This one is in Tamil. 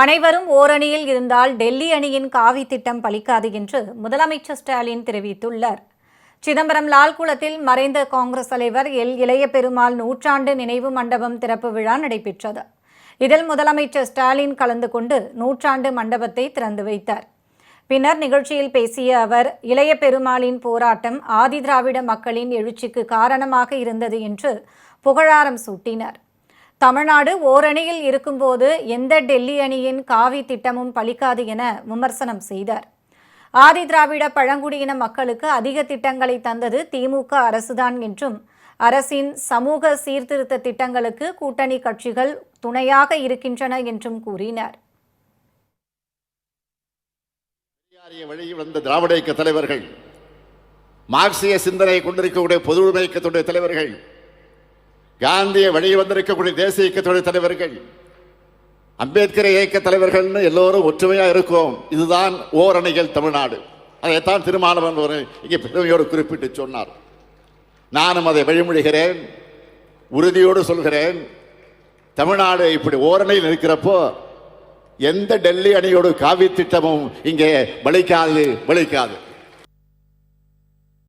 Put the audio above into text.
அனைவரும் ஓரணியில் இருந்தால் டெல்லி அணியின் காவி திட்டம் பலிக்காது என்று முதலமைச்சர் ஸ்டாலின் தெரிவித்துள்ளார். சிதம்பரம் லால்குளத்தில் மறைந்த காங்கிரஸ் தலைவர் எல். இளைய பெருமாள் நூற்றாண்டு நினைவு மண்டபம் திறப்பு விழா நடைபெற்றது. இதில் முதலமைச்சர் ஸ்டாலின் கலந்து கொண்டு நூற்றாண்டு மண்டபத்தை திறந்து வைத்தார். பின்னர் நிகழ்ச்சியில் பேசிய அவர் இளைய பெருமாளின் போராட்டம் ஆதிதிராவிட மக்களின் எழுச்சிக்கு காரணமாக இருந்தது என்று புகழாரம் சூட்டினார். தமிழ்நாடு ஓரணியில் இருக்கும்போது எந்த டெல்லி அணியின் காவி திட்டமும் பலிக்காது என விமர்சனம் செய்தார். ஆதி திராவிட பழங்குடியின மக்களுக்கு அதிக திட்டங்களை தந்தது திமுக அரசுதான் என்றும் அரசின் சமூக சீர்திருத்த திட்டங்களுக்கு கூட்டணி கட்சிகள் துணையாக இருக்கின்றன என்றும் கூறினார். வழியில் வந்த திராவிட இயக்க தலைவர்கள் மார்க்சிய சிந்தனை கொண்டிருக்கக்கூடிய பொது இயக்கத்துடைய தலைவர்கள் காந்திய வழி வந்திருக்கக்கூடிய தேசிய இயக்கத்துடைய தலைவர்கள் அம்பேத்கர் இயக்க தலைவர்கள்னு எல்லோரும் ஒற்றுமையாக இருக்கோம். இதுதான் ஓரணிகள் தமிழ்நாடு. அதைத்தான் திருமாவளவன் ஒரு இங்கே பெருமையோடு குறிப்பிட்டு சொன்னார். நானும் அதை வழிமொழிகிறேன் உறுதியோடு சொல்கிறேன். தமிழ்நாடு இப்படி ஓரணையில் இருக்கிறப்போ எந்த டெல்லி அணியோடு காவி திட்டமும் இங்கே வலிக்காது வலிக்காது.